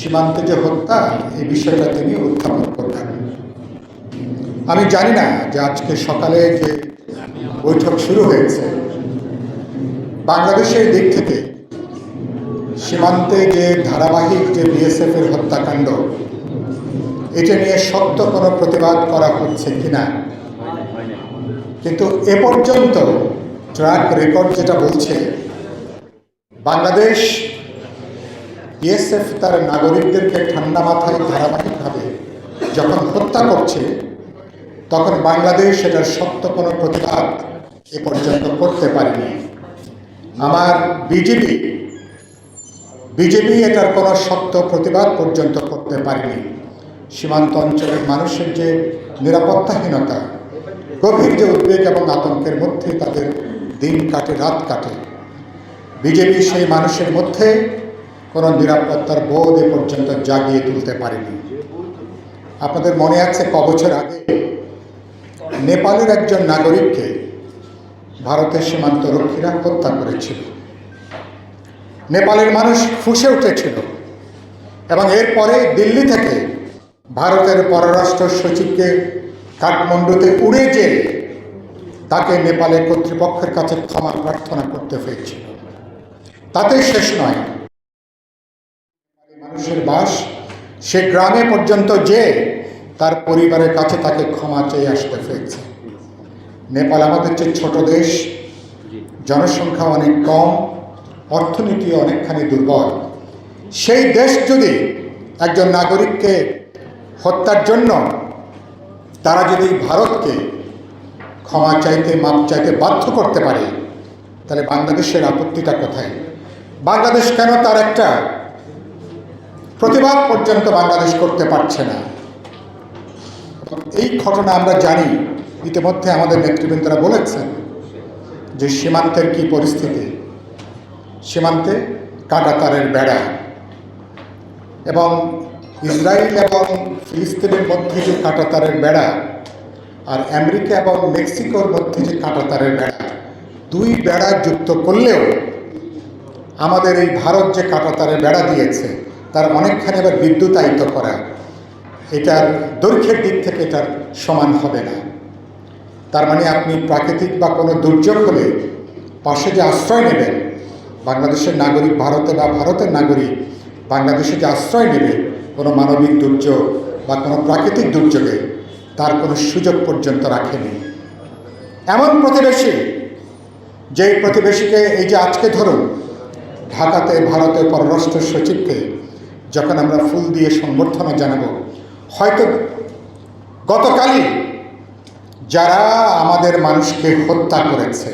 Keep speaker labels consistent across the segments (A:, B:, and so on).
A: সীমান্তে যে হত্যা, এই বিষয়টা তিনি উত্থাপন করবেন আমি জানি না যে আজকে সকালে যে বৈঠক শুরু হয়েছে, বাংলাদেশের দিক থেকে সীমান্তে যে ধারাবাহিক যে বিএসএফ এর হত্যাকাণ্ড, এটা নিয়ে সত্য কোনো প্রতিবাদ করা হচ্ছে কিনা? কিন্তু এ পর্যন্ত ট্র্যাক রেকর্ড যেটা বলছে, বাংলাদেশ বিএসএফ তার নাগরিকদেরকে ঠান্ডা মাথায় ধারাবাহিকভাবে যখন হত্যা করছে, তখন বাংলাদেশ এটার সত্য কোনো প্রতিবাদ এ পর্যন্ত করতে পারেনি। আমার বিজেপি বিজেপি এটার কোনো সত্য প্রতিবাদ পর্যন্ত করতে পারেনি। সীমান্ত অঞ্চলের মানুষের যে নিরাপত্তাহীনতা, গভীর যে উদ্বেগ এবং আতঙ্কের মধ্যে তাদের দিন কাটে, রাত কাটে। বিজেপি সেই মানুষের মধ্যে কোনো নিরাপত্তার বোধ এ পর্যন্ত জাগিয়ে তুলতে পারেনি। আপনাদের মনে আছে ক বছর আগে নেপালের একজন নাগরিককে ভারতের সীমান্ত রক্ষীরা হত্যা করেছিল। নেপালের মানুষ ফুসে উঠেছিল এবং এরপরে দিল্লি থেকে ভারতের পররাষ্ট্র সচিবকে কাঠমান্ডুতে উড়ে যে তাকে নেপালের কর্তৃপক্ষের কাছে ক্ষমা প্রার্থনা করতে হয়েছিল। তাতেই শেষ নয়। মানুষের বাস, সে গ্রামে পর্যন্ত যে তার পরিবারের কাছে তাকে ক্ষমা চেয়ে আসতে হয়েছে। নেপাল আমাদের চেয়ে ছোট দেশ, জনসংখ্যা অনেক কম অর্থনীতি অনেকখানি দুর্বল। সেই দেশ যদি একজন নাগরিককে হত্যার জন্য তারা যদি ভারতকে ক্ষমা চাইতে, মাপ চাইতে বাধ্য করতে পারে, তাহলে বাংলাদেশের আপত্তিটা কোথায়? বাংলাদেশ কেন তার একটা প্রতিবাদ পর্যন্ত বাংলাদেশ করতে পারছে না। এই ঘটনা আমরা জানি। ইতিমধ্যে আমাদের নেতৃবৃন্দরা বলেছেন যে সীমান্তের কি পরিস্থিতি? সীমান্তে কাটাতারের বেড়া। এবং ইসরায়েল এবং ফিলিস্তিনের মধ্যে যে কাটাতারের বেড়া আর আমেরিকা এবং মেক্সিকোর মধ্যে যে কাটাতারের বেড়া, দুই বেড়া যুক্ত করলেও আমাদের এই ভারত যে কাটাতারের বেড়া দিয়েছে তার অনেকখানি আবার বিদ্যুতায়িত করা। এটার দৈর্ঘ্যের দিক থেকে এটার সমান হবে না। তার মানে আপনি প্রাকৃতিক বা কোনো দুর্যোগ হলে পাশে যে আশ্রয় নেবেন, বাংলাদেশের নাগরিক ভারতে বা ভারতের নাগরিক বাংলাদেশে যে আশ্রয় নেবে কোনো মানবিক দুর্যোগ বা কোনো প্রাকৃতিক দুর্যোগে, তার কোনো সুযোগ পর্যন্ত রাখেনি। এমন প্রতিবেশী, যেই প্রতিবেশীকে এই যে আজকে ধরুন, ঢাকাতে ভারতের পররাষ্ট্র সচিবকে যখন আমরা ফুল দিয়ে সংবর্ধনা জানাব, হয়তো গতকালই যারা আমাদের মানুষকে হত্যা করেছে,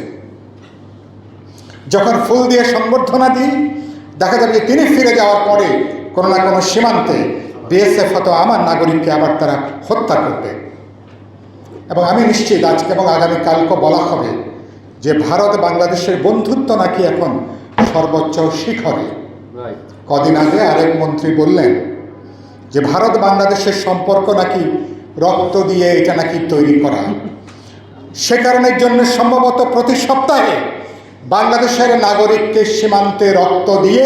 A: যখন ফুল দিয়ে সংবর্ধনা দিই, দেখা যাবে যে তিনি ফিরে যাওয়ার পরে কোনো না কোনো সীমান্তে বিএসএফ হয়তো আমার নাগরিককে আবার তারা হত্যা করবে। এবং আমি নিশ্চিত আজকে এবং আগামীকালকে বলা হবে যে ভারত বাংলাদেশের বন্ধুত্ব নাকি এখন সর্বোচ্চ শিখরে। কদিন আগে আরেক মন্ত্রী বললেন যে ভারত বাংলাদেশের সম্পর্ক নাকি রক্ত দিয়ে এটা নাকি তৈরি করা। সে কারণের জন্য সম্ভবত প্রতি সপ্তাহে বাংলাদেশের নাগরিককে সীমান্তে রক্ত দিয়ে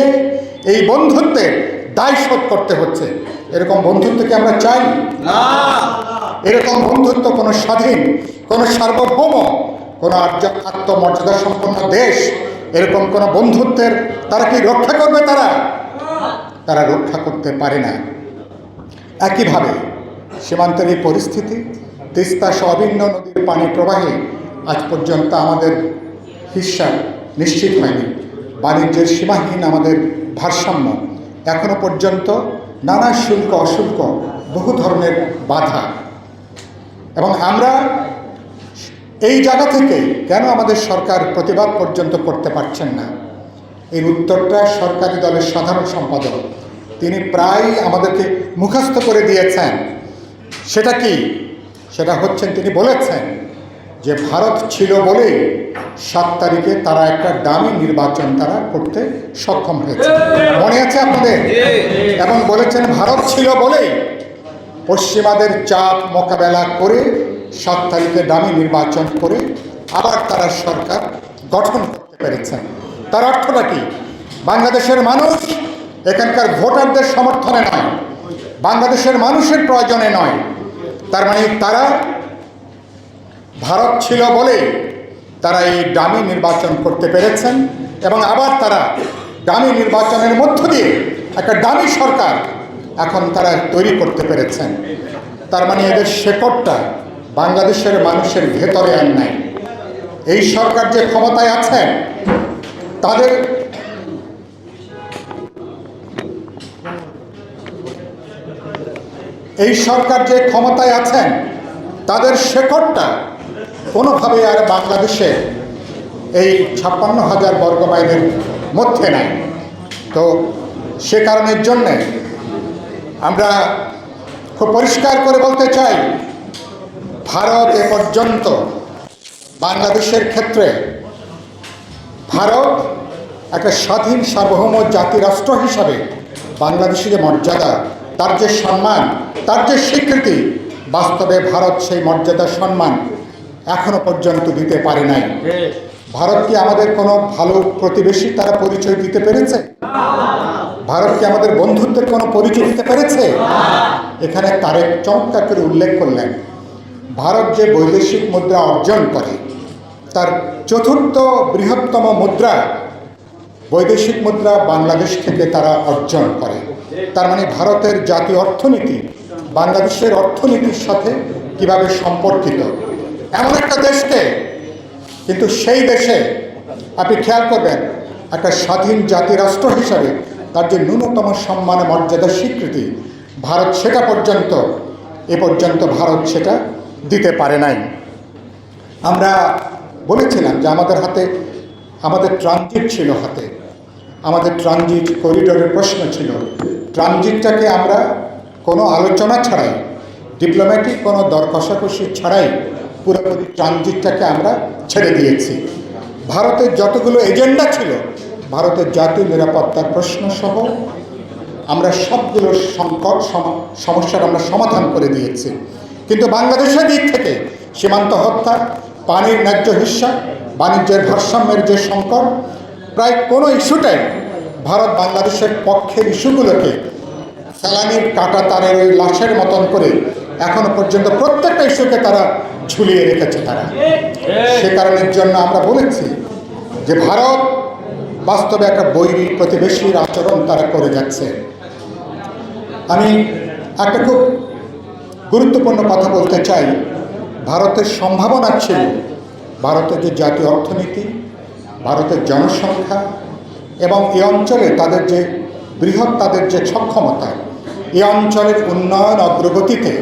A: এই বন্ধুত্বের দায় শোধ করতে হচ্ছে। এরকম বন্ধুত্ব কি আমরা চাই? না। এরকম বন্ধুত্ব কোনো স্বাধীন কোনো সার্বভৌম কোনো আর্য- আত্মমর্যাদা সম্পন্ন দেশ এরকম কোনো বন্ধুত্বের তারা কি রক্ষা করবে তারা? তারা রক্ষা করতে পারে না। একইভাবে সীমান্তের এই পরিস্থিতি, তিস্তা সহ অভিন্ন নদীর পানি প্রবাহে আজ পর্যন্ত আমাদের হিস্সা নিশ্চিত হয়নি। বাণিজ্যের সীমাহীন আমাদের ভারসাম্য এখনও পর্যন্ত নানা শুল্ক অশুল্ক বহু ধরনের বাধা। এবং আমরা এই জায়গা থেকে কেন আমাদের সরকার প্রতিবাদ পর্যন্ত করতে পারছেন না? এর উত্তরটা সরকারি দলের সাধারণ সম্পাদক। তিনি প্রায় আমাদেরকে মুখস্থ করে দিয়েছেন। সেটা কি? সেটা হচ্ছেন তিনি বলেছেন যে ভারত ছিল বলে সাত তারিখে তারা একটা দামি নির্বাচন তারা করতে সক্ষম হয়েছে। মনে আছে আপনাদের? এবং বলেছেন ভারত ছিল বলেই পশ্চিমাদের চাপ মোকাবেলা করে সাত তারিখে দামি নির্বাচন করে আবার তারা সরকার গঠন করতে পেরেছেন তার অর্থটা কি? বাংলাদেশের মানুষ এখানকার ভোটারদের সমর্থনে নয়, বাংলাদেশের মানুষের প্রয়োজনে নয়। তার মানে তারা ভারত ছিল বলে তারা এই ডামি নির্বাচন করতে পেরেছেন এবং আবার তারা ডামি নির্বাচনের মধ্য দিয়ে একটা ডামি সরকার এখন তারা তৈরি করতে পেরেছেন। তার মানে এদের শেকড়টা বাংলাদেশের মানুষের ভেতরে আর নাই। এই সরকার যে ক্ষমতায় আছেন তাদের এই সরকার যে ক্ষমতায় আছেন, তাদের শেকড়টা কোনোভাবে আর বাংলাদেশে এই ছাপ্পান্ন হাজার বর্গ মাইলের মধ্যে নাই। তো সে কারণের জন্যে আমরা খুব পরিষ্কার করে বলতে চাই, ভারত এ পর্যন্ত বাংলাদেশের ক্ষেত্রে ভারত একটা স্বাধীন সার্বভৌম জাতিরাষ্ট্র হিসাবে বাংলাদেশের যে মর্যাদা, তার যে সম্মান, তার যে স্বীকৃতি, বাস্তবে ভারত সেই মর্যাদা সম্মান এখনও পর্যন্ত দিতে পারে নাই। ভারত কি আমাদের কোনো ভালো প্রতিবেশী তারা পরিচয় দিতে পেরেছে? ভারত কি আমাদের বন্ধুত্বের কোনো পরিচয় দিতে পেরেছে? এখানে তারেক চমৎকার করে উল্লেখ করলেন। ভারত যে বৈদেশিক মুদ্রা অর্জন করে তার চতুর্থ বৃহত্তম মুদ্রা বৈদেশিক মুদ্রা বাংলাদেশ থেকে তারা অর্জন করে। তার মানে ভারতের জাতীয় অর্থনীতি বাংলাদেশের অর্থনীতির সাথে কীভাবে সম্পর্কিত? এমন একটা দেশকে, কিন্তু সেই দেশে আপনি খেয়াল করবেন, একটা স্বাধীন জাতি রাষ্ট্র হিসাবে তার যে ন্যূনতম সম্মান মর্যাদা স্বীকৃতি, ভারত সেটা পর্যন্ত, এ পর্যন্ত ভারত সেটা দিতে পারে নাই। আমরা বলেছিলাম যে আমাদের হাতে, আমাদের ট্রানজিট ছিল হাতে। আমাদের ট্রানজিট করিডোরের প্রশ্ন ছিল। ট্রানজিটটাকে আমরা কোনো আলোচনা ছাড়াই ডিপ্লোম্যাটিক কোনো দর কষাকষি ছাড়াই পুরোপুরি ট্রানজিটটাকে আমরা ছেড়ে দিয়েছি। ভারতের যতগুলো এজেন্ডা ছিল, ভারতের জাতীয় নিরাপত্তার প্রশ্ন সহ আমরা সবগুলো সংকট সমস্যার আমরা সমাধান করে দিয়েছি। কিন্তু বাংলাদেশের দিক থেকে সীমান্ত হত্যা পানির ন্যায্য হিস্সা, বাণিজ্যের ভারসাম্যের যে সংকট, প্রায় কোনো ইস্যুটাই ভারত বাংলাদেশের পক্ষের ইস্যুগুলোকে ফেলানির কাটা তারের ওই লাশের মতন করে এখনও পর্যন্ত প্রত্যেকটা ইস্যুকে তারা ঝুলিয়ে রেখেছে তারা। সে কারণের জন্য আমরা বলেছি যে ভারত বাস্তবে একটা বৈরী প্রতিবেশীর আচরণ তারা করে যাচ্ছে। আমি একটা খুব গুরুত্বপূর্ণ কথা বলতে চাই। ভারতের সম্ভাবনা ছিল ভারতের যে জাতীয় অর্থনীতি, ভারতের জনসংখ্যা এবং এই অঞ্চলে তাদের যে বৃহৎ তাদের যে সক্ষমতা এই অঞ্চলের উন্নয়ন অগ্রগতিতে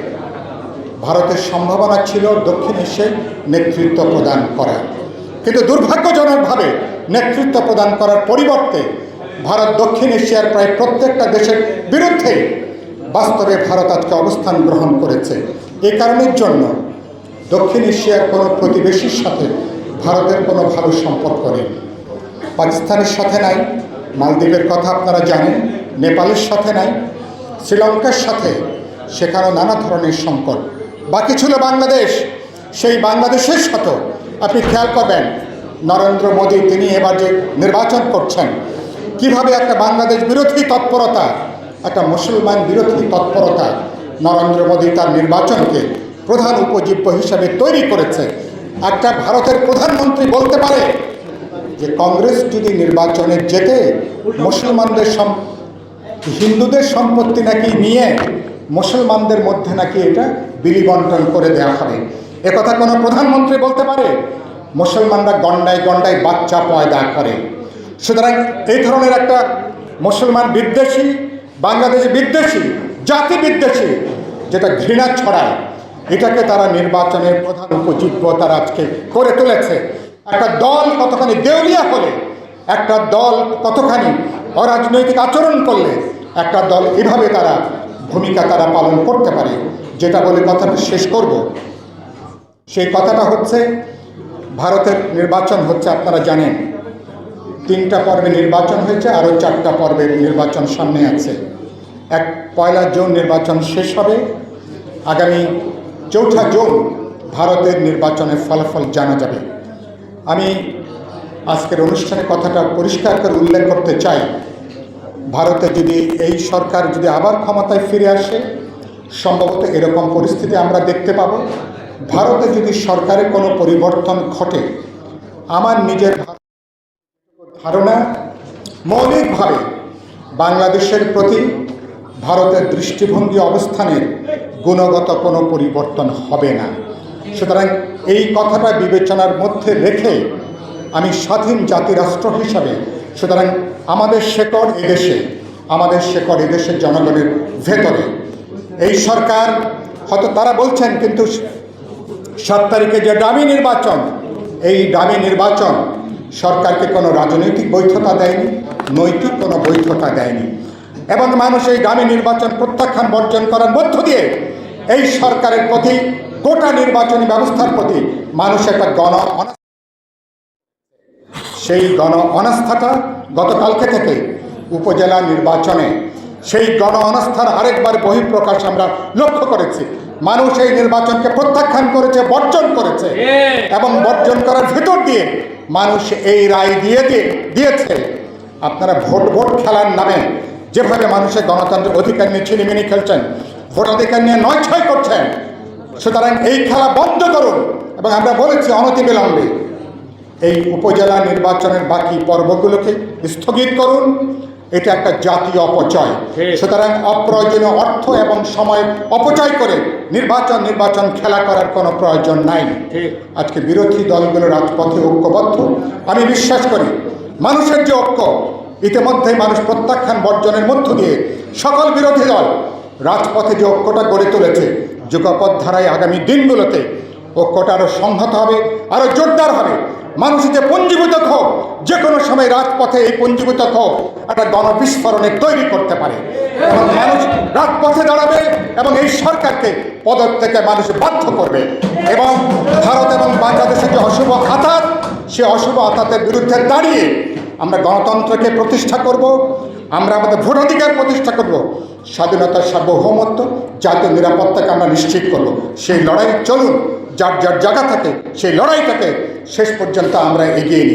A: ভারতের সম্ভাবনা ছিল দক্ষিণ এশিয়ায় নেতৃত্ব প্রদান করা। কিন্তু দুর্ভাগ্যজনকভাবে নেতৃত্ব প্রদান করার পরিবর্তে ভারত দক্ষিণ এশিয়ার প্রায় প্রত্যেকটা দেশের বিরুদ্ধে বাস্তবে ভারত আজকে অবস্থান গ্রহণ করেছে। এ কারণের জন্য দক্ষিণ এশিয়ার কোনো প্রতিবেশীর সাথে ভারতের কোনো ভালো সম্পর্ক নেই। পাকিস্তানের সাথে নাই, মালদ্বীপের কথা আপনারা জানেন, নেপালের সাথে নাই, শ্রীলঙ্কার সাথে, সেখানেও নানা ধরনের সংকট। বাকি ছিল বাংলাদেশ। সেই বাংলাদেশের সাথেও আপনি খেয়াল করবেন, নরেন্দ্র মোদী তিনি এবার যে নির্বাচন করছেন, কীভাবে একটা বাংলাদেশ বিরোধী তৎপরতা, একটা মুসলমান বিরোধী তৎপরতা নরেন্দ্র মোদী তার নির্বাচনকে প্রধান উপজীব্য হিসাবে তৈরি করেছে। একটা ভারতের প্রধানমন্ত্রী বলতে পারে যে কংগ্রেস যদি নির্বাচনে যেতে মুসলমানদের হিন্দুদের সম্পত্তি নাকি নিয়ে মুসলমানদের মধ্যে নাকি এটা বিলি বন্টন করে দেওয়া হবে। একথা কোনো প্রধানমন্ত্রী বলতে পারে? মুসলমানরা গন্ডায় গন্ডায় বাচ্চা পয়দা করে। সুতরাং এই ধরনের একটা মুসলমান বিদ্বেষী, বাংলাদেশ বিদ্বেষী, জাতি বিদ্বেষী, যেটা ঘৃণা ছড়ায়। এটাকে তারা নির্বাচনের প্রধান উপযোগ্য তারা আজকে করে তুলেছে। একটা দল কতখানি দেউলিয়া হলে, একটা দল কতখানি অরাজনৈতিক আচরণ করলে, একটা দল এভাবে তারা ভূমিকা তারা পালন করতে পারে, যেটা বলে কথাটা শেষ করব। সেই কথাটা হচ্ছে, ভারতের নির্বাচন হচ্ছে, আপনারা জানেন, তিনটা পর্বে নির্বাচন হয়েছে, আরও চারটা পর্বের নির্বাচন সামনে আছে। এক পয়লা জুন নির্বাচন শেষ হবে। আগামী চৌঠা জুন ভারতের নির্বাচনের ফলাফল জানা যাবে। আমি আজকের অনুষ্ঠানে কথাটা পরিষ্কার করে উল্লেখ করতে চাই। ভারতে যদি এই সরকার যদি আবার ক্ষমতায় ফিরে আসে, সম্ভবত এরকম পরিস্থিতি আমরা দেখতে পাব। ভারতে যদি সরকারে কোনো পরিবর্তন ঘটে, আমার নিজের ধারণা মৌলিকভাবে বাংলাদেশের প্রতি ভারতের দৃষ্টিভঙ্গি অবস্থানের গুণগত কোনো পরিবর্তন হবে না। সুতরাং এই কথাটা বিবেচনার মধ্যে রেখে আমি স্বাধীন জাতিরাষ্ট্র হিসাবে, সুতরাং আমাদের শেকড় এদেশে, আমাদের শেকড় এদেশের জনগণের ভেতরে, এই সরকার, হয়তো তারা বলছেন কিন্তু সাত তারিখে যে ডামি নির্বাচন, এই ডামি নির্বাচন সরকারকে কোনো রাজনৈতিক বৈধতা দেয়নি, নৈতিক কোনো বৈধতা দেয়নি। এবং মানুষ এই ডামি নির্বাচন প্রত্যাখ্যান বর্জন করার মধ্য দিয়ে এই সরকারের প্রতি, গোটা নির্বাচনী ব্যবস্থার প্রতি মানুষ একটা গণ সেই গণ অনাস্থাটা গতকালকে থেকে উপজেলা নির্বাচনে সেই গণ অনাস্থার আরেকবার বহিঃপ্রকাশ আমরা লক্ষ্য করেছি। মানুষ এই নির্বাচনকে প্রত্যাখ্যান করেছে, বর্জন করেছে এবং বর্জন করার ভেতর দিয়ে মানুষ এই রায় দিয়ে দিয়ে দিয়েছে। আপনারা ভোট ভোট খেলার নামে যেভাবে মানুষের গণতান্ত্রিক অধিকার নিয়ে ছিনিমিনি খেলছেন ভোটাধিকার নিয়ে নয় ছয় করছেন। সুতরাং এই খেলা বন্ধ করুন এবং আমরা বলেছি অনতিবিলম্বে। এই উপজেলা নির্বাচনের বাকি পর্বগুলোকে স্থগিত করুন। এটা একটা জাতীয় অপচয়। সুতরাং অপ্রয়োজনীয় অর্থ এবং সময় অপচয় করে নির্বাচন নির্বাচন খেলা করার কোনো প্রয়োজন নাই।
B: ঠিক।
A: আজকে বিরোধী দলগুলো রাজপথে ঐক্যবদ্ধ। আমি বিশ্বাস করি মানুষের যে ঐক্য ইতিমধ্যে মানুষ প্রত্যাখ্যান বর্জনের মধ্য দিয়ে সকল বিরোধী দল রাজপথে যে ঐক্যটা গড়ে তুলেছে যুগপথ ধারায় আগামী দিনগুলোতে ঐক্যটা আরও সংহত হবে আরও জোরদার হবে। মানুষ যে পঞ্জীভূত ক্ষোভ, যে কোনো সময় রাজপথে এই পঞ্জীভূত ক্ষোভ একটা গণবিস্ফোরণে তৈরি করতে পারে। এবং মানুষ রাজপথে দাঁড়াবে এবং এই সরকারকে থেকে মানুষ বাধ্য করবে। এবং ভারত এবং বাংলাদেশের যে অশুভ আঘাত, সে অশুভ আঘাতের বিরুদ্ধে দাঁড়িয়ে আমরা গণতন্ত্রকে প্রতিষ্ঠা করব। আমরা আমাদের ভোটাধিকার প্রতিষ্ঠা করব। স্বাধীনতার সার্বভৌমত্ব, জাতীয় নিরাপত্তাকে আমরা নিশ্চিত করব। সেই লড়াই চলুন, যার যার জায়গা থাকে, সেই লড়াইটাকে শেষ পর্যন্ত আমরা এগিয়ে নিই।